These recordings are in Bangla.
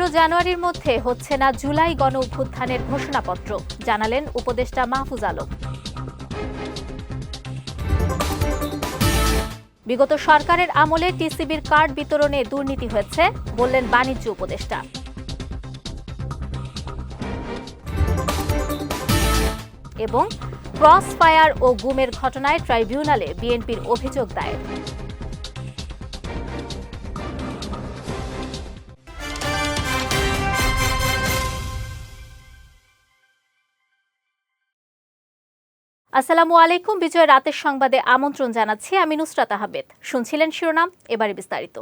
পনেরো জানুয়ারির মধ্যে হচ্ছে না জুলাই গণ অভ্যুত্থানের ঘোষণাপত্র, জানালেন উপদেষ্টা মাহফুজ আলম। বিগত সরকারের আমলে টিসিবির কার্ড বিতরণে দুর্নীতি হয়েছে, বললেন বাণিজ্য উপদেষ্টা। এবং ক্রস ফায়ার ও গুমের ঘটনায় ট্রাইব্যুনালে বিএনপির অভিযোগ দায়ের। আসসালামু আলাইকুম। বিজয় রাতের সংবাদে আমন্ত্রণ জানাচ্ছি আমি নুসরাত আহমেদ। শুনছিলেন শিরোনাম, এবারে বিস্তারিত।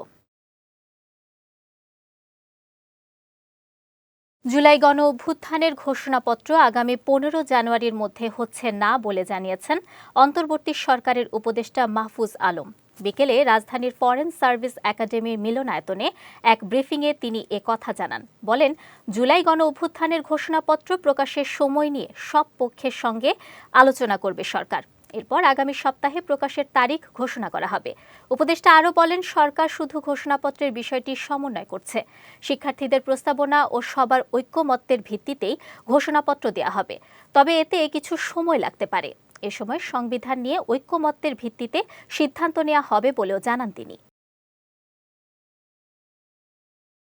জুলাই গণ অভ্যুত্থানের ঘোষণাপত্র আগামী পনেরো জানুয়ারির মধ্যে হচ্ছে না বলে জানিয়েছেন অন্তর্বর্তী সরকারের উপদেষ্টা মাহফুজ আলম। বিকেলে রাজধানীর ফরেন সার্ভিস একাডেমির মিলনায়তনে এক ব্রিফিংয়ে তিনি এ কথা জানান। বলেন, জুলাই গণ অভ্যুত্থানের ঘোষণাপত্র প্রকাশের সময় নিয়ে সব পক্ষের সঙ্গে আলোচনা করবে সরকার। এরপর আগামী সপ্তাহে প্রকাশের তারিখ ঘোষণা করা হবে। উপদেষ্টা আরও বলেন, সরকার শুধু ঘোষণাপত্রের বিষয়টি সমন্বয় করছে। শিক্ষার্থীদের প্রস্তাবনা ও সবার ঐক্যমত্যের ভিত্তিতেই ঘোষণাপত্র দেওয়া হবে। তবে এতে কিছু সময় লাগতে পারে। এ সময় সংবিধান নিয়ে ঐক্যমত্যের ভিত্তিতে সিদ্ধান্ত নেওয়া হবে বলেও জানান তিনি।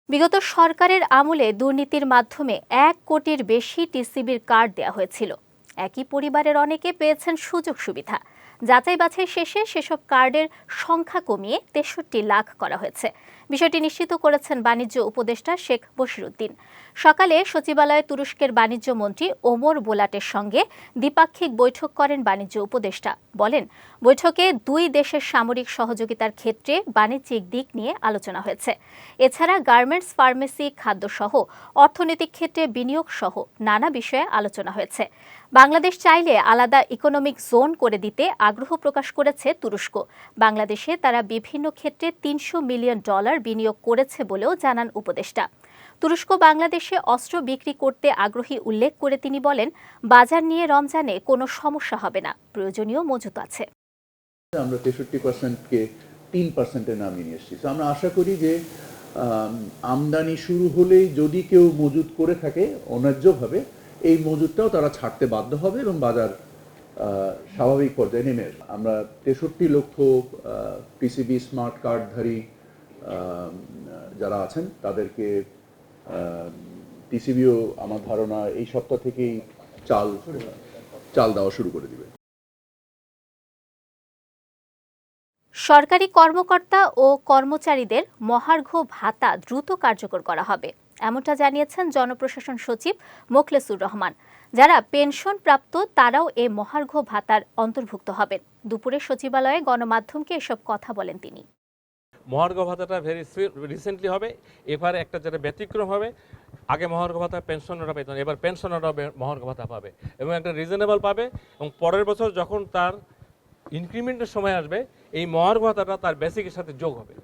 বিগত সরকারের আমলে দুর্নীতির মাধ্যমে এক কোটির বেশি টিসিবির কার্ড দেওয়া হয়েছিল। একই পরিবারের অনেকে পেয়েছেন সুযোগ সুবিধা। যাচাই বাছাই শেষে সেসব কার্ডের সংখ্যা কমিয়ে তেষট্টি লাখ করা হয়েছে। বিষয়টি নিশ্চিত করেছেন বাণিজ্য উপদেষ্টা শেখ বশিরুদ্দিন। সকালে সচিবালয়ে তুরস্কের বাণিজ্য মন্ত্রী ওমর বোলাটের সঙ্গে দ্বিপাক্ষিক বৈঠক করেন বাণিজ্য উপদেষ্টা। বলেন, বৈঠকে দুই দেশের সামরিক সহযোগিতার ক্ষেত্রে বাণিজ্যিক দিক নিয়ে আলোচনা হয়েছে। এছাড়া গার্মেন্টস, ফার্মেসি, খাদ্যসহ অর্থনৈতিক ক্ষেত্রে বিনিয়োগ সহ নানা বিষয়ে আলোচনা হয়েছে। বাংলাদেশ চাইলে আলাদা ইকোনমিক জোন করে দিতে আগ্রহ প্রকাশ করেছে তুরস্ক। বাংলাদেশে তারা বিভিন্ন ক্ষেত্রে তিনশো মিলিয়ন ডলার বিনিয়োগ করেছে বলেও জানান উপদেষ্টা। তুরস্ক বাংলাদেশে অস্ত্র বিক্রি করতে আগ্রহী উল্লেখ করে তিনি বলেন, বাজার নিয়ে রমজানে কোনো সমস্যা হবে না, প্রয়োজনীয় মজুত আছে। আমরা তেষট্টি পার্সেন্টকে তিন পার্সেন্টে নামিয়ে নিয়ে এসেছি। আমরা আশা করি যে আমদানি শুরু হলেই যদি কেউ মজুত করে থাকে অন্যায্যভাবে, এই মজুতটাও তারা ছাড়তে বাধ্য হবে এবং বাজার স্বাভাবিক পর্যায়ে নেমে আমরা তেষট্টি লক্ষ পিসিবি স্মার্ট কার্ডধারী যারা আছেন, তাদেরকে টিসিবিও আমার ধারণা এই সপ্তাহ থেকেই চাল চাল দেওয়া শুরু করে দিবে। সরকারি কর্মকর্তা ও কর্মচারীদের মহার্ঘ ভাতা দ্রুত কার্যকর করা হবে, এমনটা জানিয়েছেন জনপ্রশাসন সচিব মোখলেসুর রহমান। যারা পেনশন প্রাপ্ত তারাও এ মহার্ঘ ভাতার অন্তর্ভুক্ত হবেন। দুপুরে সচিবালয়ে গণমাধ্যমকে এসব কথা বলেন তিনি। মহার্ঘ ভাতাটা ভেরি রিসেন্টলি হবে। এবারে একটা যেটা ব্যতিক্রম হবে, আগে মহার্ঘ ভাতা পেনশনাররা পেত এবার পেনশনাররা মহার্ঘ ভাতা পাবে এবং একটা রিজনেবল পাবে এবং পরের বছর যখন তার ইনক্রিমেন্টের সময় আসবে, এই মহার্ঘ ভাতাটা তার বেসিকের সাথে যোগ হবে।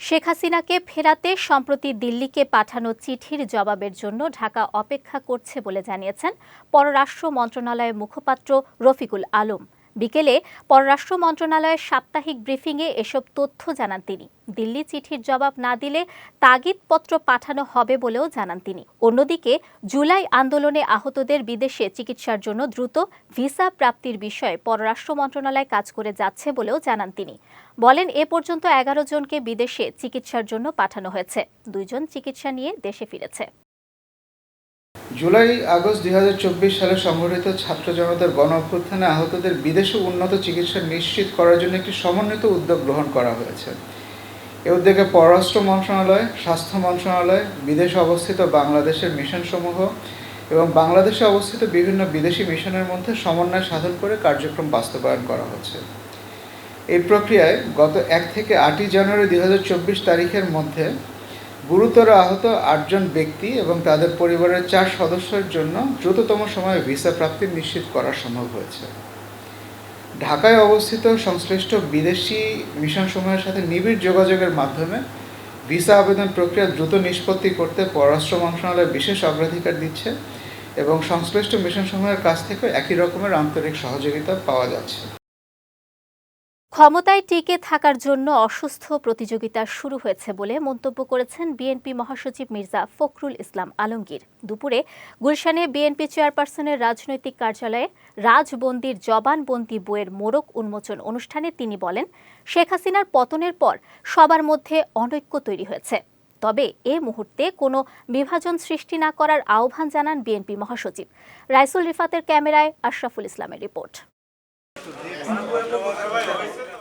শেখ হাসিনাকে ফেরাতে সম্প্রতি দিল্লিকে পাঠানো চিঠির জবাবের জন্য ঢাকা অপেক্ষা করছে বলে জানিয়েছেন পররাষ্ট্র মন্ত্রণালয়ের মুখপাত্র রফিকুল আলম। বিকেলে পররাষ্ট্র মন্ত্রণালয়ের সাপ্তাহিক ব্রিফিংয়ে এসব তথ্য জানান তিনি। দিল্লি চিঠির জবাব না দিলে তাগিদপত্র পাঠানো হবে বলেও জানান তিনি। অন্যদিকে, জুলাই আন্দোলনে আহতদের বিদেশে চিকিৎসার জন্য দ্রুত ভিসা প্রাপ্তির বিষয়ে পররাষ্ট্র মন্ত্রণালয় কাজ করে যাচ্ছে বলেও জানান তিনি। বলেন, এ পর্যন্ত এগারো জনকে বিদেশে চিকিৎসার জন্য পাঠানো হয়েছে। দুইজন চিকিৎসা নিয়ে দেশে ফিরেছে। জুলাই, আগস্ট দুই হাজার চব্বিশ সালে সংগঠিত ছাত্র জনতার গণ অভ্যুত্থানে আহতদের বিদেশে উন্নত চিকিৎসা নিশ্চিত করার জন্য একটি সমন্বিত উদ্যোগ গ্রহণ করা হয়েছে। এ উদ্যোগে পররাষ্ট্র মন্ত্রণালয়, স্বাস্থ্য মন্ত্রণালয়, বিদেশে অবস্থিত বাংলাদেশের মিশনসমূহ এবং বাংলাদেশে অবস্থিত বিভিন্ন বিদেশি মিশনের মধ্যে সমন্বয় সাধন করে কার্যক্রম বাস্তবায়ন করা হচ্ছে। এই প্রক্রিয়ায় গত এক থেকে আটই জানুয়ারি দু হাজার চব্বিশ তারিখের মধ্যে গুরুতর আহত আটজন ব্যক্তি এবং তাদের পরিবারের চার সদস্যের জন্য দ্রুততম সময়ে ভিসা প্রাপ্তি নিশ্চিত করা সম্ভব হয়েছে। ঢাকায় অবস্থিত সংশ্লিষ্ট বিদেশি মিশন মিশনসমূহের সাথে নিবিড় যোগাযোগের মাধ্যমে ভিসা আবেদন প্রক্রিয়া দ্রুত নিষ্পত্তি করতে পররাষ্ট্র মন্ত্রণালয় বিশেষ অগ্রাধিকার দিচ্ছে এবং সংশ্লিষ্ট মিশন মিশনসমূহের কাছ থেকে একই রকমের আন্তরিক সহযোগিতা পাওয়া যাচ্ছে। ক্ষমতায় টিকে থাকার জন্য অসুস্থ প্রতিযোগিতা শুরু হয়েছে বলে মন্তব্য করেছেন বিএনপি মহাসচিব মির্জা ফখরুল ইসলাম আলমগীর। দুপুরে গুলশানে বিএনপি চেয়ারপারসনের রাজনৈতিক কার্যালয়ে রাজবন্দির জবানবন্দি বইয়ের মোড়ক উন্মোচন অনুষ্ঠানে তিনি বলেন, শেখ হাসিনার পতনের পর সবার মধ্যে অনৈক্য তৈরি হয়েছে। তবে এ মুহূর্তে কোনো বিভাজন সৃষ্টি না করার আহ্বান জানান বিএনপি মহাসচিব। রাইসুল রিফাতের ক্যামেরায় আশরাফুল ইসলামের রিপোর্ট।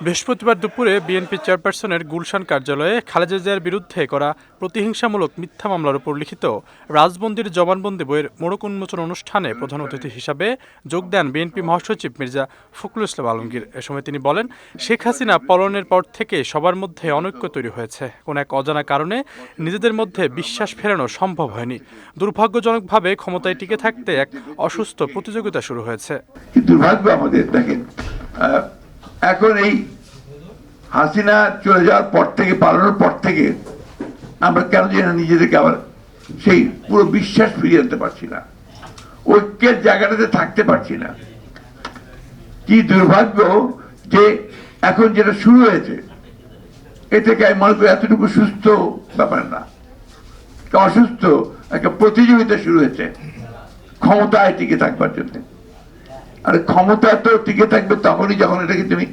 বৃহস্পতিবার দুপুরে বিএনপি চেয়ারপারসনের গুলশান কার্যালয়ে খালেদা জিয়ার বিরুদ্ধে করা প্রতিহিংসামূলক মিথ্যা মামলার উপর লিখিত রাজবন্দির জবানবন্দি বইয়ের মোড়ক উন্মোচন অনুষ্ঠানে প্রধান অতিথি হিসাবে যোগ দেন বিএনপি মহাসচিব মির্জা ফখরুল ইসলাম আলমগীর। এ সময় তিনি বলেন, শেখ হাসিনা পলনের পর থেকে সবার মধ্যে অনৈক্য তৈরি হয়েছে। কোন এক অজানা কারণে নিজেদের মধ্যে বিশ্বাস ফেরানো সম্ভব হয়নি। দুর্ভাগ্যজনকভাবে ক্ষমতায় টিকে থাকতে এক অসুস্থ প্রতিযোগিতা শুরু হয়েছে। এখন এই হাসিনা চলে যাওয়ার পর থেকে, পালানোর পর থেকে আমরা কেন জানি নিজেদেরকে আবার সেই পুরো বিশ্বাস ফিরিয়ে আনতে পারছি না, ঐক্যের জায়গাটাতে থাকতে পারছি না। কি দুর্ভাগ্য যে এখন যেটা শুরু হয়েছে, এ থেকে আমি মনে করি এতটুকু সুস্থ ব্যাপার না। অসুস্থ, একটা প্রতিযোগিতা শুরু হয়েছে, ক্ষমতায় টিকে থাকবার জন্য। আর ক্ষমতা তো টিকে থাকবে তখনই যখন এটাকে তুমি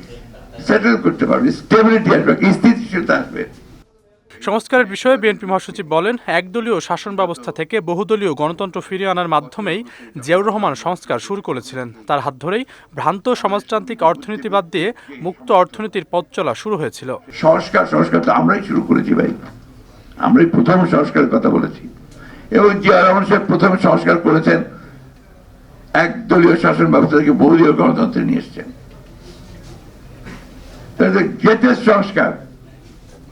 সেটেল করতে পারবে স্টেবিলিটি আসবে স্থিতিশীলতা আসবে। সংস্কারের বিষয়ে বিএনপি মহাসচিব বলেন একদলীয় শাসন ব্যবস্থা থেকে বহুদলীয় গণতন্ত্র ফিরিয়ে আনার মাধ্যমেই জিয়াউর রহমান সংস্কার শুরু করেছিলেন। তার হাত ধরেই ভ্রান্ত সমাজতান্ত্রিক অর্থনীতি বাদ দিয়ে মুক্ত অর্থনীতির পথ চলা শুরু হয়েছিল। সংস্কার সংস্কার তো আমরাই শুরু করেছি ভাই। আমরাই প্রথম সংস্কারের কথা বলেছি। এবং জিয়া রহমান সাহেব প্রথম সংস্কার করেছেন একদলীয় শাসন ব্যবস্থা থেকে বহুদলীয় গণতন্ত্রে নিয়ে এসছেন। গ্রেটেস্ট সংস্কার।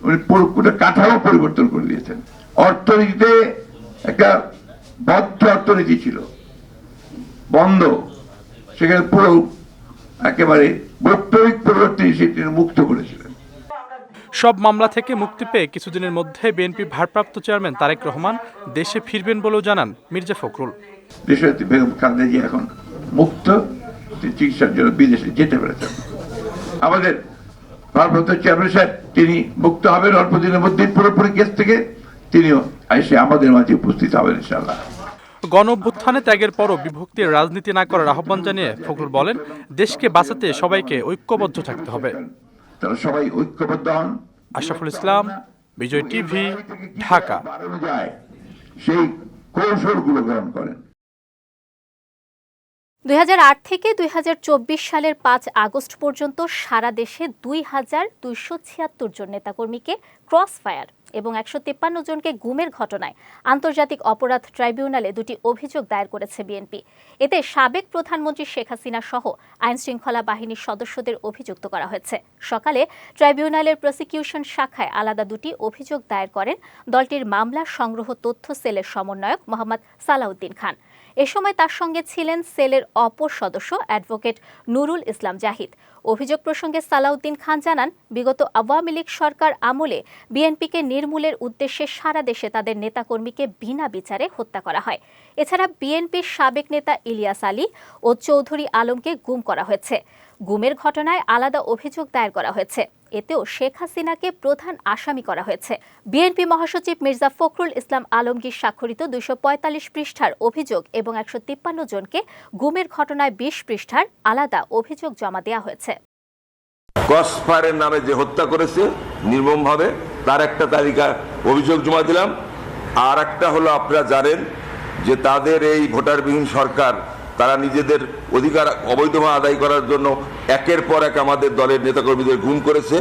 উনি পুরো পুরো কাঠামো পরিবর্তন করে দিয়েছেন। অর্থনীতিতে একটা বদ্ধ অর্থনীতি ছিল। বন্ধ। সেখানে পুরো একেবারে বৈপ্লবিক পরিবর্তন সেটি মুক্ত করেছিলেন। সব মামলা থেকে মুক্তি পেয়ে কিছুদিনের মধ্যে বিএনপি ভারপ্রাপ্ত চেয়ারম্যান তারেক রহমান দেশে ফিরবেন বলেও জানান মির্জা ফখরুল। দেশনেত্রী বেগম খালেদা এখন মুক্ত। চিকিৎসার জন্য বিদেশে যেতে পেরেছেন। আমাদের ভারপ্রাপ্ত চেয়ারম্যান সাহেব তিনি মুক্ত হবেন অল্প দিনের মধ্যে পুরোপুরি কেস থেকে। তিনিও এসে আমাদের মাঝে উপস্থিত হবেন ইনশাল্লাহ গণ ত্যাগের পরও বিভক্তির রাজনীতি না করার আহ্বান জানিয়ে ফখরুল বলেন দেশকে বাঁচাতে সবাইকে ঐক্যবদ্ধ থাকতে হবে। তারা সবাই ঐক্যবদ্ধ হন। আশরাফুল ইসলাম বিজয় টিভি ঢাকা। সেই কৌশলগুলো গ্রহণ করেন। দুই হাজার আট থেকে দুই হাজার চব্বিশ সালের পাঁচ আগস্ট পর্যন্ত সারা দেশে দুই হাজার দুইশো ছিয়াত্তর জন নেতাকর্মীকে ক্রস ফায়ার এবং একশো তেপ্পান্ন জনকে গুমের ঘটনায় আন্তর্জাতিক অপরাধ ট্রাইব্যুনালে দুটি অভিযোগ দায়ের করেছে বিএনপি। এতে সাবেক প্রধানমন্ত্রী শেখ হাসিনা সহ আইনশৃঙ্খলা বাহিনীর সদস্যদের অভিযুক্ত করা হয়েছে। সকালে ট্রাইব্যুনালের প্রসিকিউশন শাখায় আলাদা দুটি অভিযোগ দায়ের করেন দলটির মামলা সংগ্রহ তথ্য সেলের সমন্বয়ক মোহাম্মদ সালাউদ্দিন খান। এ সময় তার সঙ্গে ছিলেন সেলের অপর সদস্য অ্যাডভোকেট নুরুল ইসলাম জাহিদ। অভিযোগ প্রসঙ্গে সালাউদ্দিন খান জানান, বিগত আওয়ামী লীগ সরকার আমলে বিএনপিকে নির্মূলের উদ্দেশ্যে সারা দেশে তাদের নেতাকর্মীকে বিনা বিচারে হত্যা করা হয়। এছাড়া বিএনপির সাবেক নেতা ইলিয়াস আলী ও চৌধুরী আলমকে গুম করা হয়েছে। গুমের ঘটনায় আলাদা অভিযোগ দায়ের করা হয়েছে। এতেও শেখ হাসিনাকে প্রধান আসামি করা হয়েছে। বিএনপি মহাসচিব মির্জা ফখরুল ইসলাম আলমগীর স্বাক্ষরিত পঁয়তাল্লিশ পৃষ্ঠার অভিযোগ এবং একশো তিপ্পান্ন জনকে গুমের ঘটনায় বিশ পৃষ্ঠার আলাদা অভিযোগ জমা দেওয়া হয়েছে। কসফারের নামে যে হত্যা করেছে, নির্মমভাবে, তার একটা তালিকা অভিযোগ জমা দিলাম। আর একটা হলো আপনারা জানেন যে তাদের এই ভোটারবিহীন সরকার তারা নিজেদের অধিকার অবৈধভাবে আদায় করার জন্য একের পর এক আমাদের দলের নেতাকর্মীদের গুম করেছে।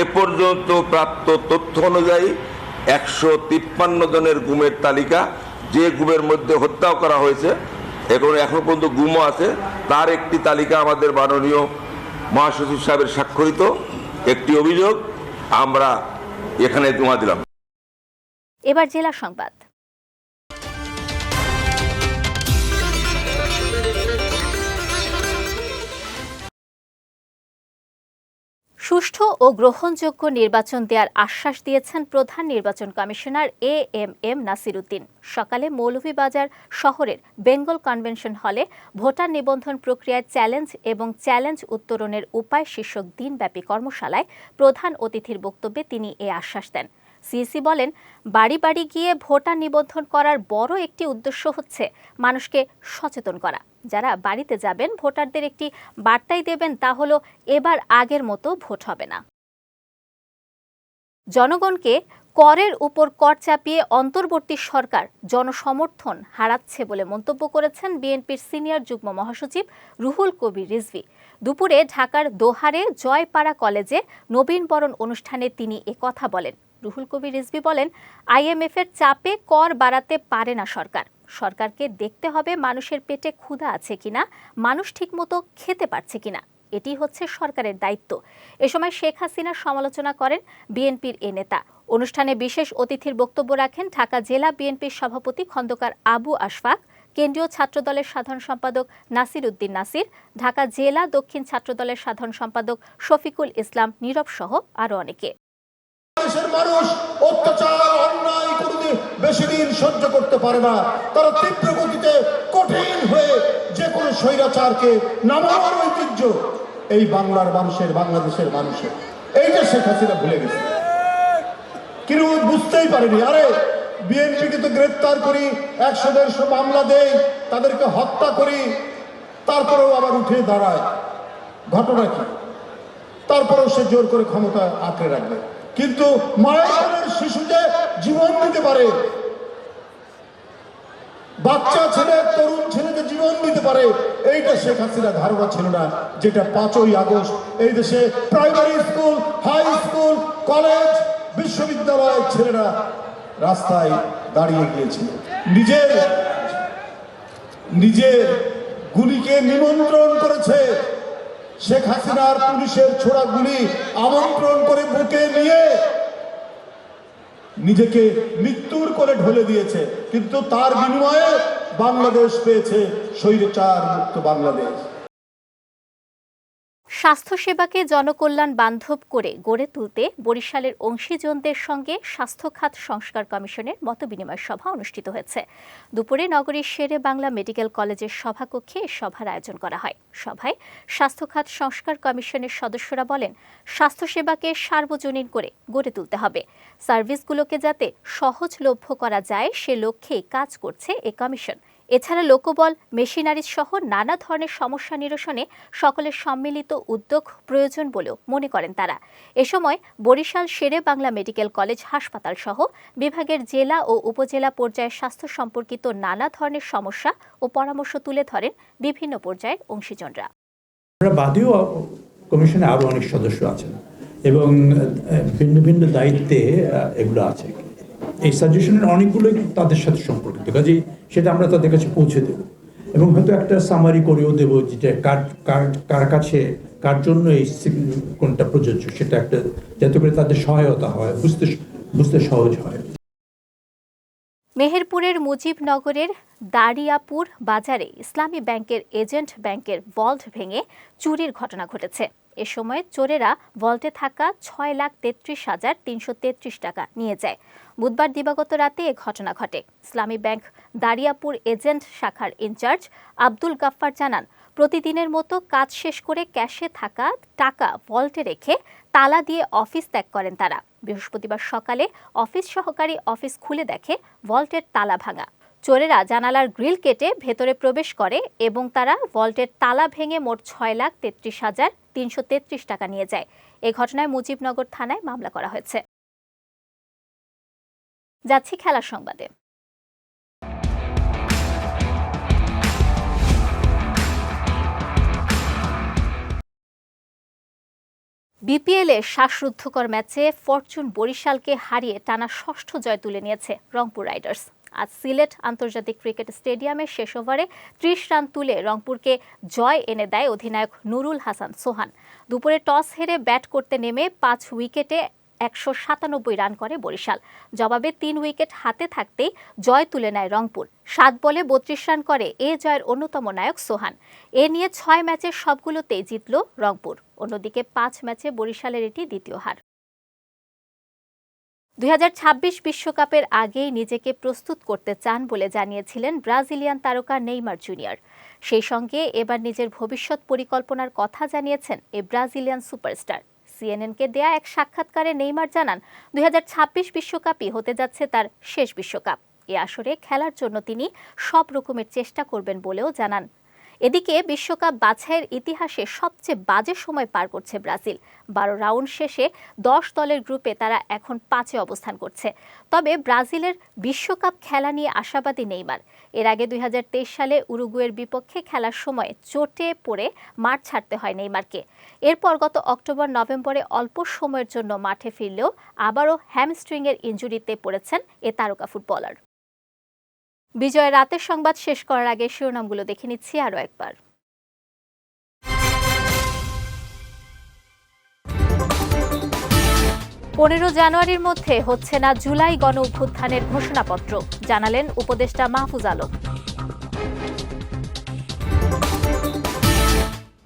এ পর্যন্ত প্রাপ্ত তথ্য অনুযায়ী একশো তিপ্পান্ন জনের গুমের তালিকা যে গুমের মধ্যে হত্যাও করা হয়েছে, এখন এখন পর্যন্ত গুমও আছে, তার একটি তালিকা আমাদের মাননীয় মহাসচিব সাহেবের স্বাক্ষরিত একটি অভিযোগ। আমরা এখানে জমা দিলাম। এবার জেলা সংবাদ। সুষ্ঠু ও গ্রহণযোগ্য নির্বাচন দেওয়ার আশ্বাস দিয়েছেন প্রধান নির্বাচন commissioner A M M Nasiruddin. সকালে মৌলভীবাজার শহরের বেঙ্গল কনভেনশন হলে ভোটার নিবন্ধন প্রক্রিয়ায় চ্যালেঞ্জ এবং চ্যালেঞ্জ উত্তরণের উপায় শীর্ষক দিনব্যাপী কর্মশালায় প্রধান অতিথির বক্তব্যে তিনি এ আশ্বাস দেন। সিইসি বলেন, বাড়ি বাড়ি গিয়ে ভোটার নিবন্ধন করার বড় একটি উদ্দেশ্য হচ্ছে মানুষকে সচেতন করা। যারা বাড়িতে যাবেন, ভোটারদের একটি বার্তাই দেবেন, তা হলো এবার আগের মতো ভোট হবে না। জনগণকে করের উপর কর চাপিয়ে অন্তর্বর্তী সরকার জনসমর্থন হারাচ্ছে বলে মন্তব্য করেছেন বিএনপির সিনিয়র যুগ্ম মহাসচিব রুহুল কবির রিজভি। দুপুরে ঢাকার দোহারে জয়পাড়া কলেজে নবীনবরণ অনুষ্ঠানে তিনি কথা বলেন। রুহুল কবির রিজভি বলেন, আইএমএফের চাপে কর বাড়াতে পারে না সরকার। সরকারকে দেখতে হবে মানুষের পেটে ক্ষুধা আছে কিনা, মানুষ ঠিকমতো খেতে পারছে কিনা। এটি হচ্ছে সরকারের দায়িত্ব। এ সময় শেখ হাসিনার সমালোচনা করেন বিএনপির এ নেতা। অনুষ্ঠানে বিশেষ অতিথির বক্তব্য রাখেন ঢাকা জেলা বিএনপির সভাপতি খন্দকার আবু আশফাক, কেন্দ্রীয় ছাত্রদলের সাধারণ সম্পাদক নাসির উদ্দিন নাসির, ঢাকা জেলা দক্ষিণ ছাত্রদলের সাধারণ সম্পাদক শফিকুল ইসলাম নীরব সহ আরও অনেকে। দেশের মানুষ অত্যাচার, অন্যায় কোনোদিন বেশি দিন সহ্য করতে পারে না। তারা তীব্র গতিতে, কঠিন হয়ে যে কোনো স্বৈরাচারকে নামানোর ঐতিহ্য এই বাংলার মানুষের, বাংলাদেশের মানুষের। এইটা শেখ হাসিনা ভুলে গেছে। কিন্তু বুঝতেই পারেনি। আরে, বিএনপিকে তো গ্রেপ্তার করি, একশো দেড়শো মামলা দেই, তাদেরকে হত্যা করি, তারপরেও আবার উঠে দাঁড়ায়। ঘটনা কি? তারপরেও সে জোর করে ক্ষমতা আঁকড়ে রাখবে। কিন্তু মায়ের শিশু যে জীবন দিতে পারে। বাচ্চা ছেলে, তরুণ ছেলেকে জীবন দিতে পারে। এইটা শেখ হাসিনা ধারণা ছিল না, যেটা পাঁচই আগস্ট এই দেশে primary school high school college বিশ্ববিদ্যালয়ের ছেলেরা রাস্তায় দাঁড়িয়ে গিয়েছিল। নিজের নিজের গুলিকে নিমন্ত্রণ করেছে। শেখ হাসিনার পুলিশের ছোড়া গুলি আমন্ত্রণ করে বুকে নিয়ে নিজেকে মৃত্যুর করে ঢলে দিয়েছে। কিন্তু তার বিনিময়ে বাংলাদেশ পেয়েছে স্বৈরচার মুক্ত বাংলাদেশ। স্বাস্থ্যসেবাকে জনকল্যাণ বান্ধব করে গড়ে তুলতে বরিশালের অংশীজনদের সঙ্গে স্বাস্থ্য খাত সংস্কার কমিশনের মতবিনিময় সভা অনুষ্ঠিত হয়েছে। দুপুরে নগরীর শেরে বাংলা মেডিকেল কলেজের সভাকক্ষে এ সভার আয়োজন করা হয়। সভায় স্বাস্থ্য খাত সংস্কার কমিশনের সদস্যরা বলেন, স্বাস্থ্যসেবাকে সার্বজনীন করে গড়ে তুলতে হবে। সার্ভিসগুলোকে যাতে সহজলভ্য করা যায়, সে লক্ষ্যেই কাজ করছে এ কমিশন। এছাড়া লোকবল মেশিনারিজ সহ নানা ধরনের সমস্যা নিরসনে সকলের সম্মিলিত উদ্যোগ প্রয়োজন বলেও মনে করেন তারা। এ সময় বরিশাল শেরে বাংলা মেডিকেল কলেজ হাসপাতাল সহ বিভাগের জেলা ও উপজেলা পর্যায়ে স্বাস্থ্য সম্পর্কিত নানা ধরনের সমস্যা ও পরামর্শ তুলে ধরেন বিভিন্ন পর্যায়ের অংশীজনরা। কমিশনে আরও অনেক সদস্য আছেন এবং ভিন্ন ভিন্ন দায়িত্বে এগুলো আছে। এই সাজেশনের অনেকগুলোই তাদের সাথে সম্পর্কিত। কাজেই সেটা আমরা তাদের কাছে পৌঁছে দেব। এবং হয়তো একটা সামারি করেও দেব যেটা কার কার কাছে, কার জন্য এই কোনটা প্রযোজ্য, সেটা একটা যাতে করে তাদের সহায়তা হয়, বুঝতে বুঝতে সহজ হয়। মেহেরপুরের মুজিবনগরের দারিয়াপুর বাজারে ইসলামী ব্যাংকের এজেন্ট ব্যাংকের ভল্ট ভেঙে চুরির ঘটনা ঘটেছে। এ সময় চোরেরা ভল্টে থাকা ছয় লাখ তেত্রিশ হাজার তিনশো তেত্রিশ টাকা নিয়ে যায়। বুধবার দিবাগত রাতে এ ঘটনা ঘটে। ইসলামী ব্যাংক দারিয়াপুর এজেন্ট শাখার ইনচার্জ আব্দুল গাফফার জানান, প্রতিদিনের মতো কাজ শেষ করে ক্যাশে থাকা টাকা ভল্টে রেখে তালা দিয়ে অফিস ত্যাগ করেন তারা। বৃহস্পতিবার সকালে অফিস সহকারী অফিস খুলে দেখে ভল্টের তালা ভাঙা। চোরেরা জানালার গ্রিল কেটে ভেতরে প্রবেশ করে এবং তারা ভল্টের তালা ভেঙে মোট ছয় লাখ তেত্রিশ হাজার তিনশো তেত্রিশ টাকা নিয়ে যায়। এ ঘটনায় মুজিবনগর থানায় মামলা করা হয়েছে। যাচ্ছি খেলার সংবাদে। বিপিএলে শ্বাসরুদ্ধকর ম্যাচে ফরচুন বরিশালকে হারিয়ে টানা ষষ্ঠ জয় তুলে নিয়েছে রংপুর রাইডার্স। আজ সিলেট আন্তর্জাতিক ক্রিকেট স্টেডিয়ামে শেষ ওভারে ত্রিশ রান তুলে রংপুরকে জয় এনে দেয় অধিনায়ক নুরুল হাসান সোহান। দুপুরে টস হেরে ব্যাট করতে নেমে পাঁচ উইকেটে একশো সাতানব্বই রান করে বরিশাল। জবাবে তিন উইকেট হাতে থাকতেই জয় তুলে নেয় রংপুর। সাত বলে বত্রিশ রান করে এ জয়ের অন্যতম নায়ক সোহান। এ নিয়ে ছয় ম্যাচের সবগুলোতেই জিতল রংপুর। অন্যদিকে পাঁচ ম্যাচে বরিশালের এটি দ্বিতীয় হার। দুই বিশ্বকাপের আগেই নিজেকে প্রস্তুত করতে চান বলে জানিয়েছিলেন ব্রাজিলিয়ান তারকা নেইমার জুনিয়র। সেই সঙ্গে এবার নিজের ভবিষ্যৎ পরিকল্পনার কথা জানিয়েছেন এ ব্রাজিলিয়ান সুপারস্টার। সিএনএনকে দেয়া এক সাক্ষাৎকারে নেইমার জানান, দুই বিশ্বকাপই হতে যাচ্ছে তার শেষ বিশ্বকাপ। এ আসরে খেলার জন্য তিনি সব রকমের চেষ্টা করবেন বলেও জানান। এদিকে বিশ্বকাপ বাছাইয়ের ইতিহাসে সবচেয়ে বাজে সময় পার করছে ব্রাজিল। বারো রাউন্ড শেষে দশ দলের গ্রুপে তারা এখন পাঁচে অবস্থান করছে। তবে ব্রাজিলের বিশ্বকাপ খেলা নিয়ে আশাবাদী নেইমার। এর আগে দুই হাজার তেইশ সালে উরুগুয়ের বিপক্ষে খেলার সময় চোটে পড়ে মাঠ ছাড়তে হয় নেইমারকে। এরপর গত অক্টোবর, নভেম্বরে অল্প সময়ের জন্য মাঠে ফিরলেও আবারও হ্যামস্ট্রিংয়ের ইঞ্জুরিতে পড়েছেন এ তারকা ফুটবলার। বিজয় রাতের সংবাদ শেষ করার আগে শিরোনামগুলো দেখে নিচ্ছি আরও একবার। পনেরো জানুয়ারির মধ্যে হচ্ছে না জুলাই গণ অভ্যুত্থানের ঘোষণাপত্র, জানালেন উপদেষ্টা মাহফুজ আলম।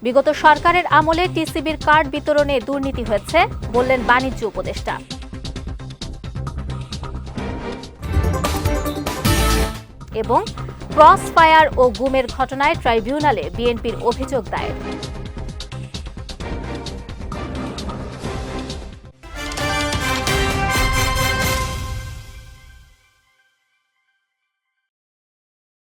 বিগত সরকারের আমলে টিসিবির কার্ড বিতরণে দুর্নীতি হয়েছে, বললেন বাণিজ্য উপদেষ্টা। এবং ক্রস ফায়ার ও গুমের ঘটনায় ট্রাইব্যুনালে বিএনপির অভিযোগ দায়ের।